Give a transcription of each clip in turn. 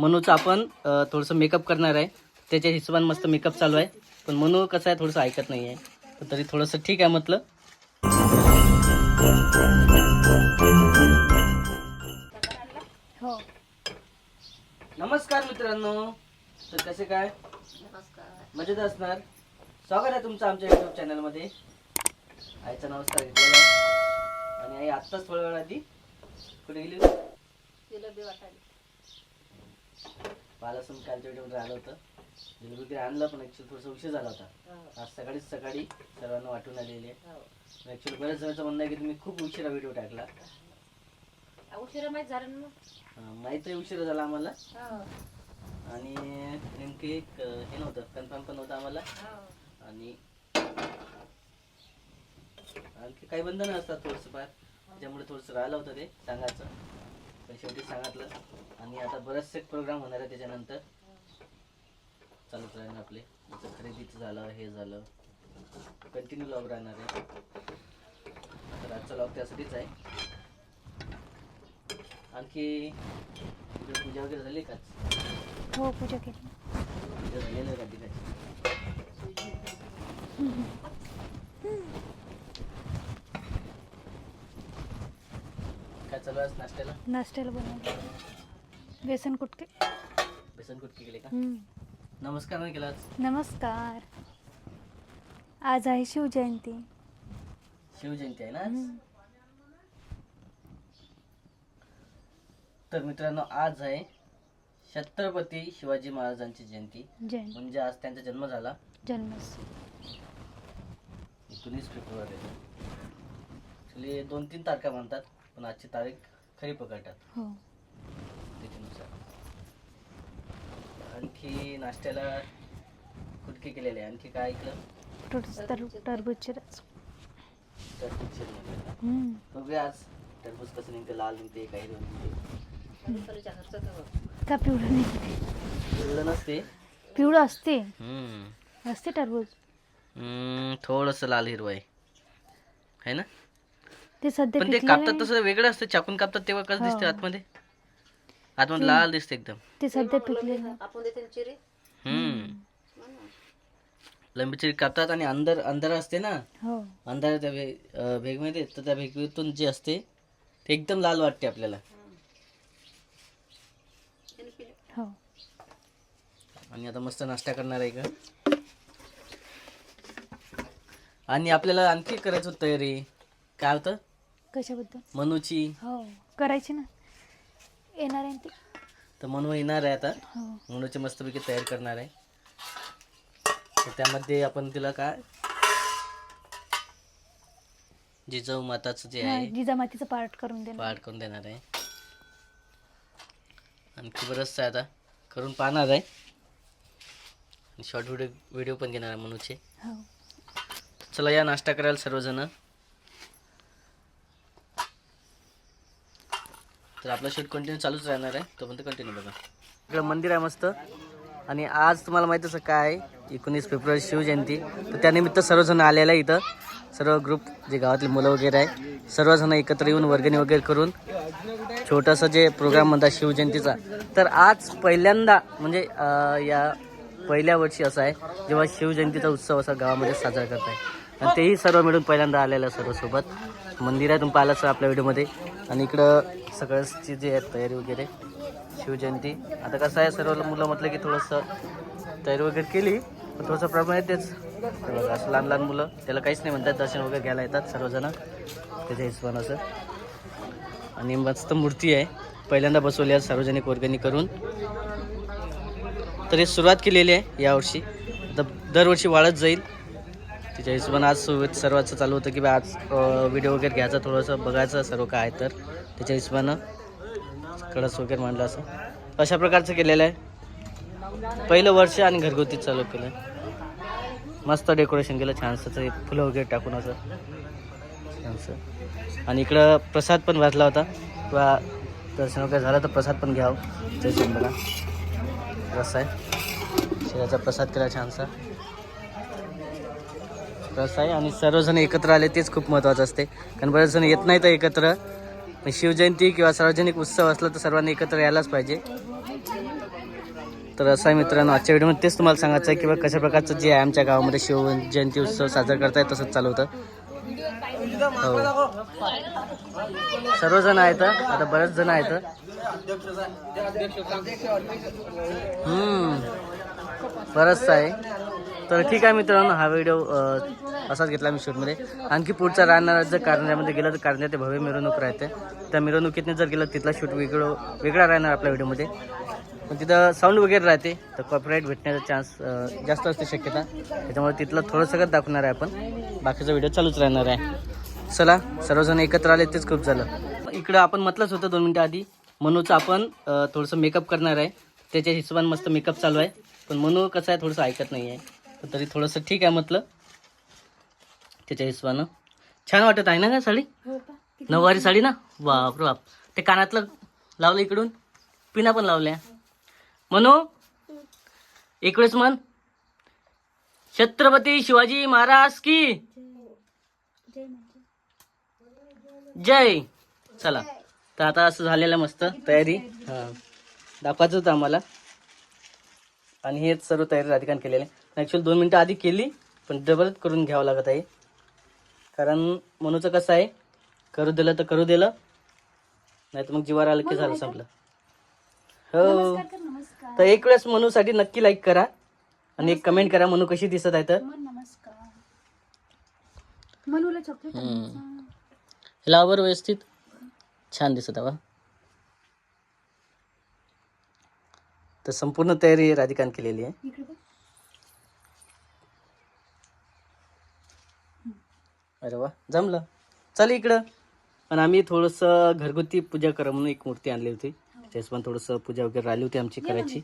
मनूचा आपण थोडंसं मेकअप करणार आहे. त्याच्या हिशोबाने मस्त मेकअप चालू आहे. पण मनू कसं आहे थोडंसं ऐकत नाही आहे तर थोडंसं ठीक आहे म्हटलं. हो. नमस्कार मित्रांनो. तर कसे काय? मजेत असणार? स्वागत आहे तुमचं आमच्या युट्यूब चॅनलमध्ये आईचा नमस्कार घेतलेला. आणि आई आत्ताच थोड्या वेळ आधी कुठे गेली बालासन कालच्या व्हिडिओमध्ये आलं होतं. जिलेबी आणलं पण ॲक्च्युली थोडंसं उशीर झाला होता. आज सकाळीच सकाळी सर्वांना वाटून आलेली. आहे ॲक्च्युली बऱ्याच जणांचं म्हणणं आहे की तुम्ही खूप उशिरा व्हिडिओ टाकला. उशिरा माहीत झालं ना माहीतही उशिरा झाला आम्हाला. आणि नेमके एक हे नव्हतं कन्फर्म पण नव्हतं आम्हाला. आणि आणखी काही बंधनं असतात थोडंसं फार. त्याच्यामुळे थोडंसं राहिलं होतं ते सांगायचं. पण शेवटी सांगितलं. आणि आता बरेचसे प्रोग्राम होणार आहे त्याच्यानंतर. चालूच राहणार आपले. जसं खरेदीचं झालं हे झालं. कंटिन्यू लॉग राहणार आहे. तर आजचा लॉग त्यासाठीच आहे. आणखी पूजा वगैरे झाली का हो पूजा केली. पूजा झालेलं आहे का दिखाची काय चालू आहे आज नाश्त्याला? नाश्त्याला बनवलं. बेसन कुटके. बेसन कुटकी केले का? हम्म. नमस्कार नाही केला आज? नमस्कार. आज आहे शिवजयंती. शिवजयंती आहे ना आज? हम्म. तर मित्रांनो आज आहे छत्रपती शिवाजी महाराजांची जयंती. जयंती. म्हणजे आज त्यांचा जन्म झाला. जन्मस. एकोणीस फेब्रुवारी. ॲक्च्युली दोन तीन तारखा म्हणतात. पण आजची तारीख खरी पकडतात. हो. तिथीनुसार आणखी नाश्त्याला कुटके केलेले आहे आणखी काय ऐकलं? टरबूज टरबूजचे रस. टरबूज शिजवलेलं आहे. हम्म. बघूया आज टरबूज कसं निघते लाल निघते काही निघते का पिवळं नाही एवढं नसते पिवळं असते असते टरबूज. थोडस लाल हिरवं आहे. है ना? ते सध्या पण ते पिकलेलं कापतात. तसं वेगळं असतं चाकून कापतात तेव्हा कसं दिसते हो. आतमध्ये? आतमध्ये लाल दिसते एकदम. ते सध्या पिकलेलं लंबी चिरी कापतात आणि अंदर अंधार असते ना? हो. अंधार त्या भे अं, भेगमध्ये तर त्या भेगेतून जे असते ते एकदम लाल वाटते आपल्याला. हो. आणि आता मस्त नाश्ता करणार आहे का? आणि आपल्याला आणखी करायचं होतं तयारी. काय होतं? कशाबद्दल? मनूची. हो करायची ना. येणार आहे ना ती? तर मनू येणार आहे आता. हो. मनूची मस्तपैकी तयार करणार आहे. तर त्यामध्ये आपण तिला काय? जिजाऊ माताचं जे हा, आहे जिजामातीचं पार्ट करून देणार. पाठ करून देणार आहे. आणखी बरंचसं आहे आता. करून पाहणार आहे. आणि शॉर्ट व्हिडिओ व्हिडिओ पण घेणार आहे मनूचे. हो. चला या नाश्ता करायला सर्वजण. तर आपलं शूट कंटिन्यू चालूच राहणार आहे. तोपर्यंत कंटिन्यू बघा. इकडं मंदिर आहे मस्त. आणि आज तुम्हाला माहीत असं काय एकोणीस फेब्रुवारी शिवजयंती. तर त्यानिमित्त सर्वजण आलेलं आहे इथं. सर्व ग्रुप जे गावातले मुलं वगैरे आहे सर्वजण एकत्र येऊन वर्गणी वगैरे करून छोटंसं जे प्रोग्राम म्हणतात शिवजयंतीचा. तर आज पहिल्यांदा म्हणजे या पहिल्या वर्षी असं आहे जेव्हा शिवजयंतीचा उत्सव असा गावामध्ये साजरा करत आहे आणि तेही सर्व मिळून पहिल्यांदा आलेलं आहे सर्वसोबत. मंदिरातून पाहिलं असं आपल्या व्हिडिओमध्ये आणि इकडं सगळ्याची जे आहे तयारी वगैरे शिवजयंती. आता कसं आहे सर्व मुलं म्हटलं की थोडंसं तयारी वगैरे केली पण थोडंसं प्रॉब्लेम आहे तेच. बघा असं लहान लहान मुलं त्याला काहीच नाही म्हणतात दर्शन वगैरे घ्यायला येतात सर्वजण. त्याच्या हिशोबानं असं. आणि मस्त मूर्ती आहे. पहिल्यांदा बसवली आहे सार्वजनिक वर्गणी करून. तर हे सुरुवात केलेली आहे यावर्षी. तर दरवर्षी वाढत जाईल. तिच्या हिशोबानं आज सर्वांचं चालू होतं की बा आज व्हिडिओ वगैरे घ्यायचा थोडंसं बघायचं सर्व काय आहे तर. त्याच्या हिशोबानं कळस वगैरे मांडलं असं. अशा प्रकारचं केलेलं आहे. पहिलं वर्ष आणि घरगुती चालू केलं मस्त डेकोरेशन केलं छानसं फुलं वगैरे टाकून असं. छानसं. आणि इकडं प्रसाद पण वाजला होता. किंवा दर्शन वगैरे झालं तर प्रसाद पण घ्यावं. जय शंभरा रस आहे. शिराचा प्रसाद केला छानसा. कसं आहे आणि सर्वजण एकत्र आले तेच खूप महत्त्वाचं असते. कारण बरेच जण येत नाही तर एकत्र. पण शिवजयंती किंवा सार्वजनिक उत्सव असला तर सर्वांनी एकत्र यायलाच पाहिजे. तर असं आहे मित्रांनो आजच्या व्हिडिओमध्ये तेच तुम्हाला सांगायचं आहे किंवा कशा प्रकारचं जे आहे आमच्या गावामध्ये शिव जयंती उत्सव साजरा करताय तसंच चालू होतं. हो. सर्वजण आहेत आता बरेच जण आहेत. बरंच आहे. तर ठीक आहे मित्रांनो हा व्हिडिओ असाच घेतला मी शूटमध्ये. आणखी पुढचा राहणार जर कारंजामध्ये गेलं तर कारंजा ते भव्य मिरवणूक राहते. त्या मिरवणुकीतनं जर गेलं तिथला शूट वेगळं वेगळा राहणार आपल्या व्हिडिओमध्ये पण तिथं साऊंड वगैरे राहते तर कॉपीराईट भेटण्याचा चान्स जास्त असते शक्यता. त्याच्यामुळे तिथलं थोडं सगळं दाखवणार आहे आपण. बाकीचा व्हिडिओ चालूच राहणार आहे. चला सर्वजण एकत्र आले तेच खूप झालं. इकडं आपण म्हटलंच होतं दोन मिनटं आधी. मनूचं आपण थोडंसं मेकअप करणार आहे. त्याच्या हिशोबाने मस्त मेकअप चालू आहे. पण मनू कसं आहे थोडंसं ऐकत नाही आहे तरी थोडंसं ठीक आहे म्हटलं. त्याच्या हिशोबानं. छान वाटत आहे ना का साडी? हो का? नऊवारी साडी ना? बाप रे बाप. ते कानातलं लावलं इकडून? पिना पण लावल्या. म्हणू इकडेच म्हण. छत्रपती शिवाजी महाराज की? जय. चला. तर आता असं झालेलं मस्त तयारी. हां. दाखवायचं होतं आम्हाला. आणि हेच सर्व तयारी राधिकान केलेले ॲक्च्युअली दोन मिनटं आधी केली पण डबल करून घ्यावं लागत आहे. कारण मनूचं कसं आहे करू दिलं तर करू दिलं नाही तर मग जीवावर आलं की झालं संपलं. हो. नमस्कार कर नमस्कार. तर एक वेळेस मनूसाठी नक्की लाईक करा आणि एक कमेंट करा मनू कशी दिसत आहे तर. मन नमस्कार. मनूला चॉकलेट लावर व्यवस्थित. छान दिसत हवा तर संपूर्ण तयारी राधिकान केलेली आहे इकडे बघ अरे वा जमलं. चल इकडं. आणि आम्ही थोडंसं घरगुती पूजा करा म्हणून एक मूर्ती आणली होती. त्याच्यास पण थोडंसं पूजा वगैरे राहिली होती आमची करायची.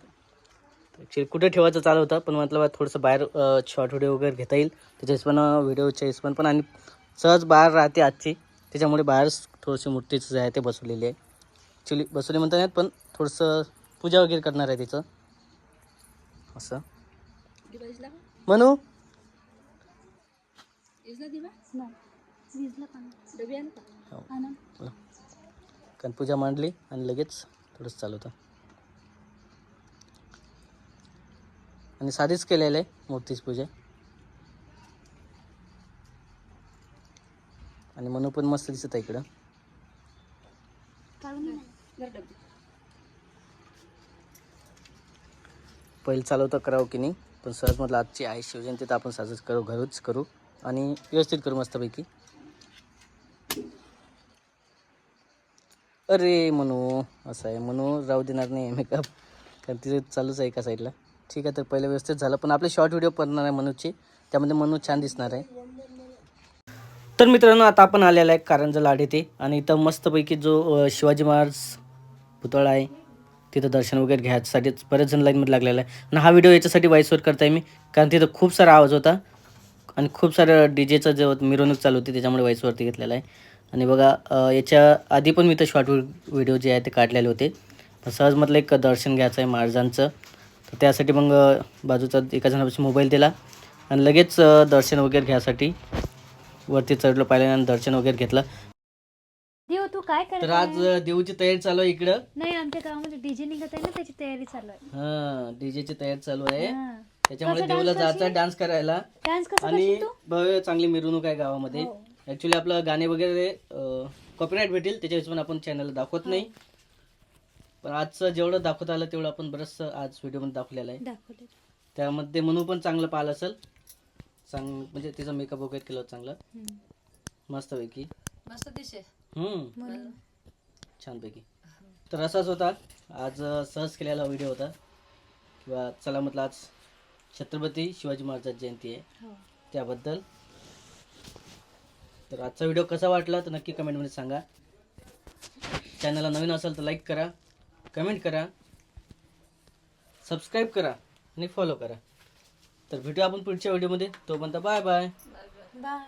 ॲक्च्युली कुठे ठेवायचं चालू होतं पण म्हटलं थोडंसं बाहेर शॉर्ट व्हिडिओ वगैरे घेता येईल. त्याच्यास पण व्हिडिओच्या हिशोबाने पण आणि सहज बाहेर राहते आजची. त्याच्यामुळे बाहेर थोडंसं मूर्तीचं जे आहे ते बसवलेली आहे. ॲक्च्युली बसवली म्हणता नाही पण थोडंसं पूजा वगैरे करणार आहे तिचं. असं. म्हणू नाही. विजला पाणी. हो. कारण पूजा मांडली आणि लगेच थोडंसं चालू होतं. आणि साधीच केलेलं आहे मूर्तीची पूजा. आणि मनू पण मस्त दिसत आहे इकडं. पहिलं चालवतं करावं की नाही पण सहज म्हटलं आजची आहे शिवजयंती तर आपण साजरी करू घरूच करू. आणि व्यवस्थित करू मस्तपैकी. अरे म्हणू असं आहे. म्हणू राहू देणार नाही मेकअप कारण तिथे चालूच आहे एका साईडला ठीक आहे तर पहिलं व्यवस्थित झालं. पण आपले शॉर्ट व्हिडिओ बनणार आहे मनूची. त्यामध्ये मनू छान दिसणार आहे. तर मित्रांनो आता आपण आलेला आहे कारंजा लाड येथे. आणि इथं मस्तपैकी जो शिवाजी महाराज पुतळा आहे तिथं दर्शन वगैरे घ्यायसाठी बरेच जण लाईनमध्ये लागलेला आहे. आणि हा व्हिडिओ याच्यासाठी वाईसवर करताय मी. कारण तिथं खूप सारा आवाज होता. आणि खूप सारं डी जेचं जे मिरवणूक चालू होती त्याच्यामुळे वाईसवरती घेतलेला आहे. आणि बघा याच्या आधी पण मी तर शॉर्ट व्हिडिओ जे आहे ते काढलेले होते. सहज म्हटलं एक दर्शन घ्यायचं आहे महाराजांचं. तर त्यासाठी मग बाजूचा एका जणापासून मोबाईल दिला. आणि लगेच दर्शन वगैरे घ्यायसाठी वरती चढलो पाहिल्यानंतर दर्शन वगैरे घेतलं. देव तू काय तर आज देऊची तयारी चालू आहे इकडं. नाही आमच्या गावामध्ये डीजे निघत आहे ना त्याची तयारी चालू आहे. हा डीजेची तयारी चालू आहे. त्याच्यामुळे कसं dance जायचं करशील? डान्स करायला. डान्स कसा आणि करशील तू? भव्य चांगली मिरवणूक आहे गावामध्ये. हो. ऍक्च्युली आपलं गाणे वगैरे कॉपीराईट भेटेल त्याच्या हिशोबाने आपण चॅनलला दाखवत नाही. पण आजचं जेवढं दाखवता आलं तेवढं आपण बरंचसं आज व्हिडिओमध्ये दाखवलेलं आहे. दाखवले त्यामध्ये म्हणून पण चांगलं पाहिलं असेल. चांग म्हणजे तिचं मेकअप वगैरे केलं होतं चांगलं. मस्तपैकी. मस्त दिसे हम्म. म्हणून छानपैकी. तर असाच होता. आज अ, सहज केलेला व्हिडिओ होता. किंवा चला म्हटलं आज छत्रपती शिवाजी महाराज जयंती आहे. हो. त्याबद्दल. तर आजचा व्हिडिओ कसा वाटला तर नक्की कमेंटमध्ये सांगा. चॅनलला नवीन असेल तर लाईक करा कमेंट करा सबस्क्राईब करा आणि फॉलो करा. तर भेटू आपण पुढच्या व्हिडिओमध्ये. तोपर्यंत बाय बाय. बाय.